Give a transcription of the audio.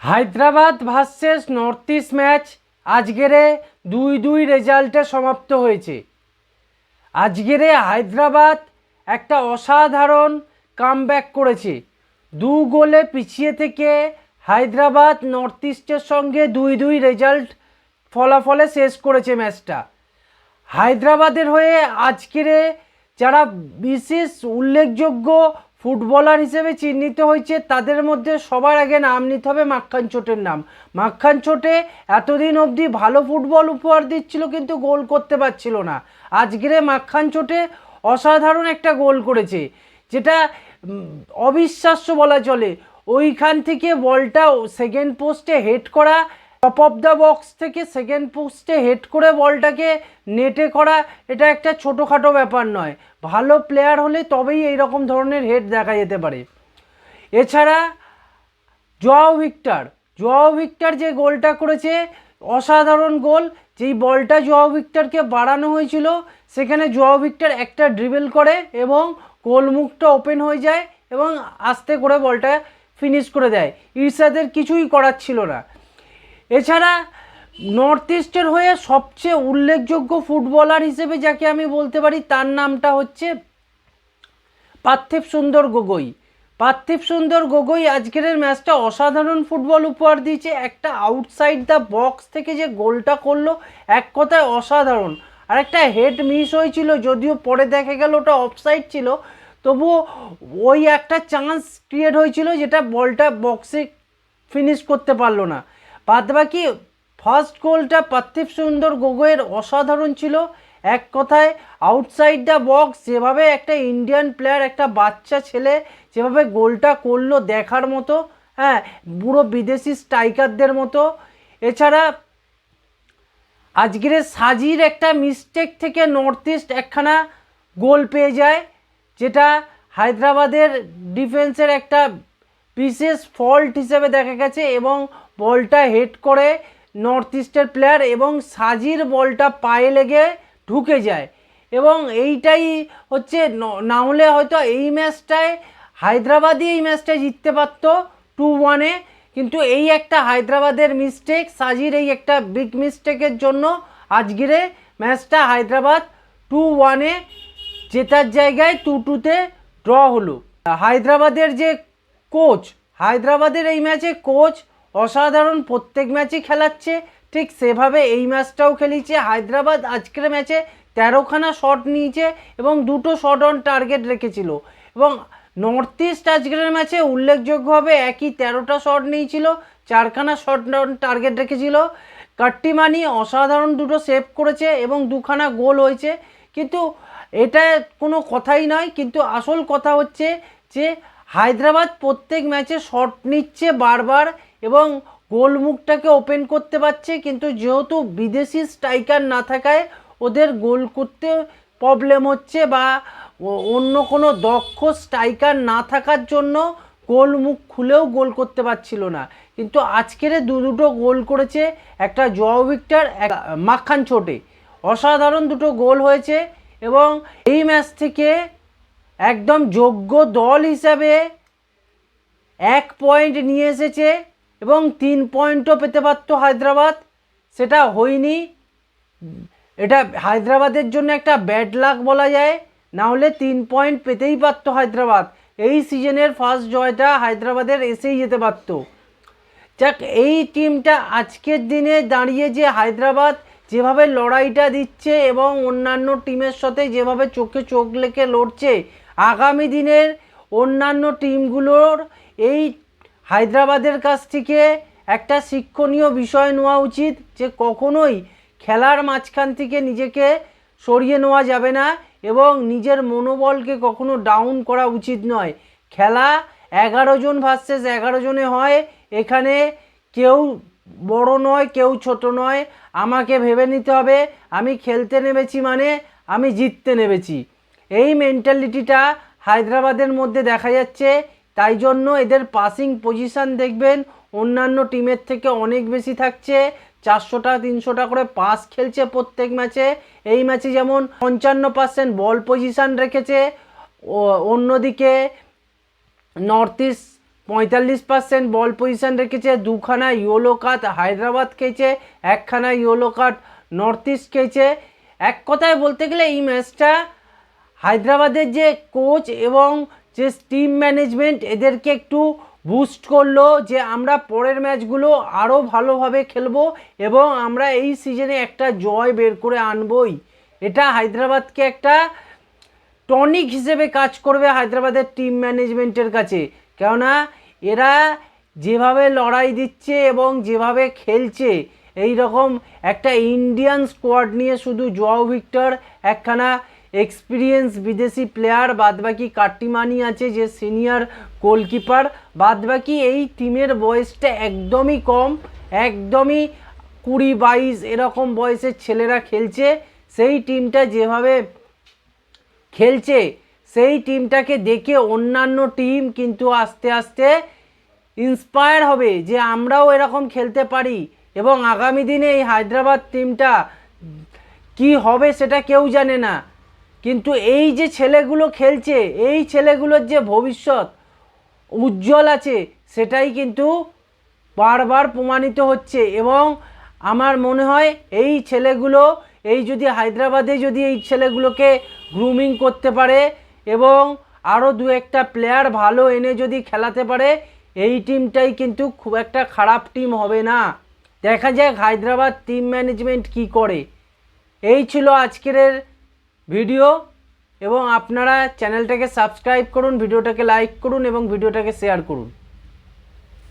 Hyderabad versus north east match আজকেরে দুই দুই রেজাল্টে সমাপ্ত হয়েছে। আজকেরে হায়দ্রাবাদ একটা অসাধারণ কামব্যাক করেছে। দু গোলে পিছিয়ে থেকে হায়দ্রাবাদ নর্থ ইস্টের সঙ্গে দুই দুই রেজাল্ট ফলাফলে শেষ করেছে ম্যাচটা। হায়দ্রাবাদের হয়ে আজকেরে যারা বিশেষ উল্লেখযোগ্য ফুটবলার হিসেবে চিহ্নিত হয়েছে, তাদের মধ্যে সবার আগে নাম নিতে হবে মাক্খান চোটের নাম। মাক্খান চোটে এতদিন অবধি ভালো ফুটবল উপহার দিচ্ছিল কিন্তু গোল করতে পারছিল না। আজকেরে মাক্খান চোটে অসাধারণ একটা গোল করেছে, যেটা অবিশ্বাস্য বলা চলে। ওইখান থেকে বলটা সেকেন্ড পোস্টে হেড করা টপ অফ দ্য বক্স থেকে সেকেন্ড পোস্টে হেড করে বলটাকে নেটে করা, এটা একটা ছোটোখাটো ব্যাপার নয়। ভালো প্লেয়ার হলে তবেই এই রকম ধরনের হেড দেখা যেতে পারে। এছাড়া জোয়াও ভিক্টর জোয়াও ভিক্টর যে গোলটা করেছে, অসাধারণ গোল। যেই বলটা জোয়াও ভিক্টরকে বাড়ানো হয়েছিল, সেখানে জোয়াও ভিক্টর একটা ড্রিবেল করে এবং গোলমুখটা ওপেন হয়ে যায় এবং আস্তে করে বলটা ফিনিশ করে দেয়। ইরশাদের কিছুই করার ছিল না। এছাড়া নর্থ ইস্টের হয়ে সবচেয়ে উল্লেখযোগ্য ফুটবলার হিসেবে যাকে আমি বলতে পারি, তার নামটা হচ্ছে পার্থিব সুন্দর গগৈ। পার্থিব সুন্দর গগৈ আজকের ম্যাচটা অসাধারণ ফুটবল উপহার দিয়েছে। একটা আউটসাইড দ্য বক্স থেকে যে গোলটা করল, এক কথায় অসাধারণ। আর একটা হেড মিস হয়েছিল, যদিও পরে দেখা গেল ওটা অফসাইড ছিল, তবুও ওই একটা চান্স ক্রিয়েট হয়েছিল যেটা বলটা বক্সে ফিনিশ করতে পারল না। বাদ বাকি ফার্স্ট গোলটা পার্থিব সুন্দর গগৈয়ের অসাধারণ ছিল। এক কথায় আউটসাইড দ্য বক্স যেভাবে একটা ইন্ডিয়ান প্লেয়ার একটা বাচ্চা ছেলে যেভাবে গোলটা করল দেখার মতো হ্যাঁ পুরো বিদেশি স্ট্রাইকারদের মতো। এছাড়া, আজকের সাজির একটা মিস্টেক থেকে নর্থ ইস্ট একখানা গোল পেয়ে যায়, যেটা হায়দ্রাবাদের ডিফেন্সের একটা বিশেষ ফল্ট হিসেবে দেখা গেছে এবং বলটা হেড করে নর্থ ইস্টের প্লেয়ার এবং সাজির বলটা পায়ে লেগে ঢুকে যায়। এবং এইটাই হচ্ছে ন- হলে হয়তো এই ম্যাচটায় হায়দ্রাবাদই এই ম্যাচটা জিততে পারতো টু ওয়ানে কিন্তু এই একটা হায়দ্রাবাদের মিস্টেক সাজির এই একটা বিগ মিস্টেকের জন্য আজকেরে ম্যাচটা হায়দ্রাবাদ টু ওয়ানে জেতার জায়গায় টু টুতে ড্র হলো। হায়দ্রাবাদের যে কোচ হায়দ্রাবাদের এই ম্যাচে কোচ অসাধারণ প্রত্যেক ম্যাচই খেলাচ্ছে। ঠিক সেভাবে এই ম্যাচটাও খেলিয়েছে হায়দ্রাবাদ। আজকের ম্যাচে তেরোখানা শট নিয়েছে এবং দুটো শট অন টার্গেট রেখেছিল। এবং নর্থ ইস্ট আজকের ম্যাচে উল্লেখযোগ্যভাবে একই তেরোটা শট নিয়েছিল, চারখানা শট অন টার্গেট রেখেছিল। কাট্টিমানি অসাধারণ দুটো সেভ করেছে এবং দুখানা গোল হয়েছে। কিন্তু এটা কোনো কথাই নয়, কিন্তু আসল কথা হচ্ছে যে হায়দ্রাবাদ প্রত্যেক ম্যাচে শট নিচ্ছে বারবার এবং গোলমুখটাকে ওপেন করতে পারছে, কিন্তু যেহেতু বিদেশি স্ট্রাইকার না থাকায় ওদের গোল করতে প্রবলেম হচ্ছে বা অন্য কোনো দক্ষ স্ট্রাইকার না থাকার জন্য গোল মুখ খুলেও গোল করতে পারছিল না। কিন্তু আজকের দু দুটো গোল করেছে, একটা ভিক্টর, এক মাখান ছোটে। অসাধারণ দুটো গোল হয়েছে এবং এই ম্যাচ থেকে একদম যোগ্য দল হিসাবে এক পয়েন্ট নিয়ে এসেছে। এবং তিন পয়েন্টও পেতে পারতো হায়দ্রাবাদ। সেটা হয়নি। এটা হায়দ্রাবাদের জন্য একটা ব্যাড লাক বলা যায়। না হলে তিন পয়েন্ট পেতেই পারতো হায়দ্রাবাদ। এই সিজনের ফার্স্ট জয়টা হায়দ্রাবাদের এসেই যেতে পারতো। যাক, এই টিমটা আজকের দিনে দাঁড়িয়ে যে হায়দ্রাবাদ যেভাবে লড়াইটা দিচ্ছে এবং অন্যান্য টিমের সাথে যেভাবে চোখে চোখ লেখে লড়ছে, আগামী দিনের অন্যান্য টিমগুলোর এই হায়দ্রাবাদের কাছ থেকে একটা শিক্ষণীয় বিষয় নেওয়া উচিত যে কখনোই খেলার মাঝখান থেকে নিজেকে সরিয়ে নেওয়া যাবে না এবং নিজের মনোবলকে কখনো ডাউন করা উচিত নয়। খেলা এগারো জন ভার্সেস এগারো জনে হয়, এখানে কেউ বড় নয়, কেউ ছোট নয়। আমাকে ভেবে নিতে হবে, আমি খেলতে নেমেছি মানে আমি জিততে নেমেছি। এই মেন্টালিটিটা হায়দ্রাবাদের মধ্যে দেখা যাচ্ছে তাই জন্য এদের পাসিং পজিশান দেখবেন অন্যান্য টিমের থেকে অনেক বেশি থাকছে। চারশোটা তিনশোটা করে পাস খেলছে প্রত্যেক ম্যাচে এই ম্যাচে যেমন পঞ্চান্ন পার্সেন্ট বল পজিশান রেখেছে অন্যদিকে নর্থ ইস্ট পঁয়তাল্লিশ পার্সেন্ট বল পজিশান রেখেছে, দুখানা ইয়োলো কাট হায়দ্রাবাদ খেয়েছে একখানা ইয়োলো কাট নর্থ ইস্ট খেয়েছে এক কথায় বলতে গেলে এই ম্যাচটা হায়দ্রাবাদের যে কোচ এবং যে টিম ম্যানেজমেন্ট এদেরকে একটু বুস্ট করল যে আমরা পরের ম্যাচগুলো আরও ভালোভাবে খেলব এবং আমরা এই সিজনে একটা জয় বের করে আনবই। এটা হায়দ্রাবাদকে একটা টনিক হিসেবে কাজ করবে হায়দ্রাবাদের টিম ম্যানেজমেন্টের কাছে। কেননা এরা যেভাবে লড়াই দিচ্ছে এবং যেভাবে খেলছে এই রকম একটা ইন্ডিয়ান স্কোয়াড নিয়ে শুধু জোয়াও ভিক্টর একখানা এক্সপিরিয়েন্স বিদেশি প্লেয়ার, বাদবাকি কাট্টিমানি আছে যে সিনিয়র গোলকিপার, বাদবাকি এই টিমের বয়সটা একদমই কম, একদমই কুড়ি বাইশ এরকম বয়সের ছেলেরা খেলছে, সেই টিমটা যেভাবে খেলছে, সেই টিমটাকে দেখে অন্যান্য টিম কিন্তু আস্তে আস্তে ইন্সপায়ার হবে যে আমরাও এরকম খেলতে পারি এবং আগামী দিনে এই হায়দ্রাবাদ টিমটা কি হবে সেটা কেউ জানে না। কিন্তু এই যে ছেলেগুলো খেলছে, এই ছেলেগুলোর যে ভবিষ্যৎ উজ্জ্বল আছে, সেটাই কিন্তু বারবার প্রমাণিত হচ্ছে। এবং আমার মনে হয় এই ছেলেগুলো, এই যদি হায়দ্রাবাদে যদি এই ছেলেগুলোকে গ্রুমিং করতে পারে এবং আরও দু একটা প্লেয়ার ভালো এনে যদি খেলাতে পারে, এই টিমটাই কিন্তু খুব একটা খারাপ টিম হবে না। দেখা যাক হায়দ্রাবাদ টিম ম্যানেজমেন্ট কি করে। এই ছিল আজকের ভিডিও এবং আপনারা চ্যানেলটাকে সাবস্ক্রাইব করুন ভিডিওটাকে লাইক করুন এবং ভিডিওটাকে শেয়ার করুন।